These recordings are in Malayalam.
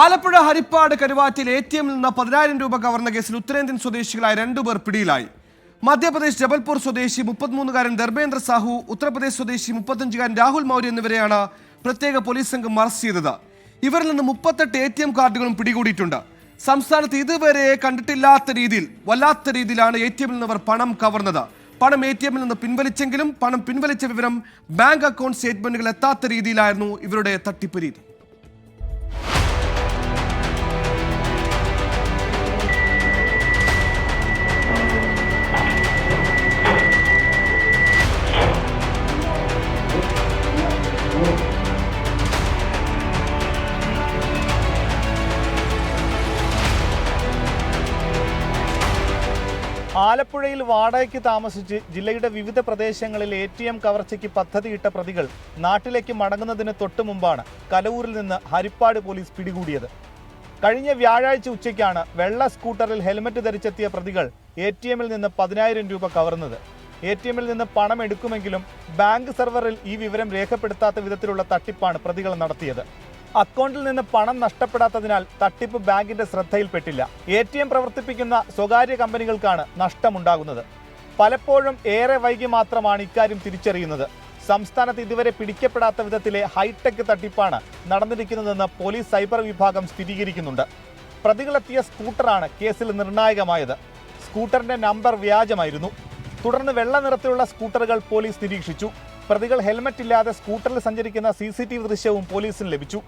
ആലപ്പുഴ ഹരിപ്പാട് കരുവാറ്റിൽ എ ടി എമ്മിൽ നിന്ന് പതിനായിരം രൂപ കവർന്ന കേസിൽ ഉത്തരേന്ത്യൻ സ്വദേശികളായ രണ്ടുപേർ പിടിയിലായി. മധ്യപ്രദേശ് ജബൽപൂർ സ്വദേശി മുപ്പത്തിമൂന്നുകാരൻ ധർമ്മേന്ദ്ര സാഹു ഉത്തർപ്രദേശ് സ്വദേശി മുപ്പത്തഞ്ചുകാരൻ രാഹുൽ മൗര്യ എന്നിവരെയാണ് പ്രത്യേക പോലീസ് സംഘം അറസ്റ്റ് ചെയ്തത്. ഇവരിൽ നിന്ന് മുപ്പത്തെട്ട് എ ടി എം കാർഡുകളും പിടികൂടിയിട്ടുണ്ട്. സംസ്ഥാനത്ത് ഇതുവരെ കണ്ടിട്ടില്ലാത്ത രീതിയിൽ വല്ലാത്ത രീതിയിലാണ് എ ടി എമ്മിൽ നിന്ന് അവർ പണം കവർന്നത്. പണം എ ടി എമ്മിൽ നിന്ന് പിൻവലിച്ചെങ്കിലും പണം പിൻവലിച്ച വിവരം ബാങ്ക് അക്കൗണ്ട് സ്റ്റേറ്റ്മെന്റുകൾ എത്താത്ത രീതിയിലായിരുന്നു ഇവരുടെ തട്ടിപ്പ് രീതി. ആലപ്പുഴയിൽ വാടകയ്ക്ക് താമസിച്ച് ജില്ലയുടെ വിവിധ പ്രദേശങ്ങളിൽ എ ടി എം കവർച്ചയ്ക്ക് പദ്ധതിയിട്ട പ്രതികൾ നാട്ടിലേക്ക് മടങ്ങുന്നതിന് തൊട്ടു മുമ്പാണ് കലവൂരിൽ നിന്ന് ഹരിപ്പാട് പോലീസ് പിടികൂടിയത്. കഴിഞ്ഞ വ്യാഴാഴ്ച ഉച്ചയ്ക്കാണ് വെള്ള സ്കൂട്ടറിൽ ഹെൽമറ്റ് ധരിച്ചെത്തിയ പ്രതികൾ എ ടി എമ്മിൽ നിന്ന് പതിനായിരം രൂപ കവർന്നത്. എ ടി എമ്മിൽ നിന്ന് പണം എടുക്കുമെങ്കിലും ബാങ്ക് സെർവറിൽ ഈ വിവരം രേഖപ്പെടുത്താത്ത വിധത്തിലുള്ള തട്ടിപ്പാണ് പ്രതികൾ നടത്തിയത്. അക്കൗണ്ടിൽ നിന്ന് പണം നഷ്ടപ്പെടാത്തതിനാൽ തട്ടിപ്പ് ബാങ്കിന്റെ ശ്രദ്ധയിൽപ്പെട്ടില്ല. എ ടി എം പ്രവർത്തിപ്പിക്കുന്ന സ്വകാര്യ കമ്പനികൾക്കാണ് നഷ്ടമുണ്ടാകുന്നത്. പലപ്പോഴും ഏറെ വൈകി മാത്രമാണ് ഇക്കാര്യം തിരിച്ചറിയുന്നത്. സംസ്ഥാനത്ത് ഇതുവരെ പിടിക്കപ്പെടാത്ത വിധത്തിലെ ഹൈടെക് തട്ടിപ്പാണ് നടന്നിരിക്കുന്നതെന്ന് പോലീസ് സൈബർ വിഭാഗം സ്ഥിരീകരിക്കുന്നുണ്ട്. പ്രതികളെത്തിയ സ്കൂട്ടറാണ് കേസിൽ നിർണായകമായത്. സ്കൂട്ടറിന്റെ നമ്പർ വ്യാജമായിരുന്നു. തുടർന്ന് വെള്ള നിറത്തിലുള്ള സ്കൂട്ടറുകൾ പോലീസ് നിരീക്ഷിച്ചു. പ്രതികൾ ഹെൽമറ്റ് ഇല്ലാതെ സ്കൂട്ടറിൽ സഞ്ചരിക്കുന്ന സി സി ടി വി ദൃശ്യവും പോലീസിന് ലഭിച്ചു.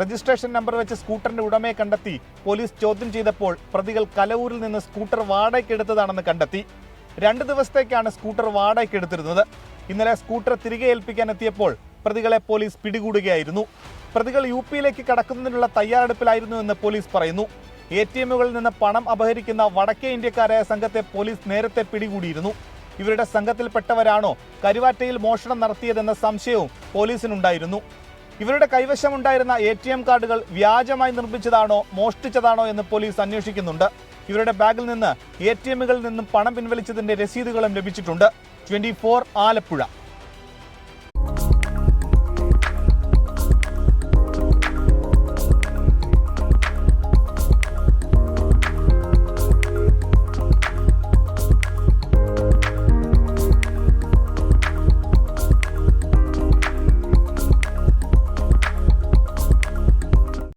രജിസ്ട്രേഷൻ നമ്പർ വെച്ച് സ്കൂട്ടറിന്റെ ഉടമയെ കണ്ടെത്തി പോലീസ് ചോദ്യം ചെയ്തപ്പോൾ പ്രതികൾ കലവൂരിൽ നിന്ന് സ്കൂട്ടർ വാടകയ്ക്കെടുത്തതാണെന്ന് കണ്ടെത്തി. രണ്ട് ദിവസത്തേക്കാണ് സ്കൂട്ടർ വാടകയ്ക്കെടുത്തിരുന്നത് ഇന്നലെ സ്കൂട്ടർ തിരികെ ഏൽപ്പിക്കാൻ എത്തിയപ്പോൾ പ്രതികളെ പോലീസ് പിടികൂടുകയായിരുന്നു. പ്രതികൾ യു പിയിലേക്ക് കടക്കുന്നതിനുള്ള തയ്യാറെടുപ്പിലായിരുന്നു എന്ന് പോലീസ് പറയുന്നു. എ ടി എമ്മുകളിൽ നിന്ന് പണം അപഹരിക്കുന്ന വടക്കേ ഇന്ത്യക്കാരായ സംഘത്തെ പോലീസ് നേരത്തെ പിടികൂടിയിരുന്നു. ഇവരുടെ സംഘത്തിൽപ്പെട്ടവരാണോ കരുവാറ്റയിൽ മോഷണം നടത്തിയതെന്ന സംശയവും പോലീസിനുണ്ടായിരുന്നു. ഇവരുടെ കൈവശമുണ്ടായിരുന്ന എ ടി എം കാർഡുകൾ വ്യാജമായി നിർമ്മിച്ചതാണോ മോഷ്ടിച്ചതാണോ എന്ന് പോലീസ് അന്വേഷിക്കുന്നുണ്ട്. ഇവരുടെ ബാഗിൽ നിന്ന് എ ടി എമ്മുകളിൽ നിന്നും പണം പിൻവലിച്ചതിന്റെ രസീതുകളും ലഭിച്ചിട്ടുണ്ട്. ട്വന്റി ആലപ്പുഴ.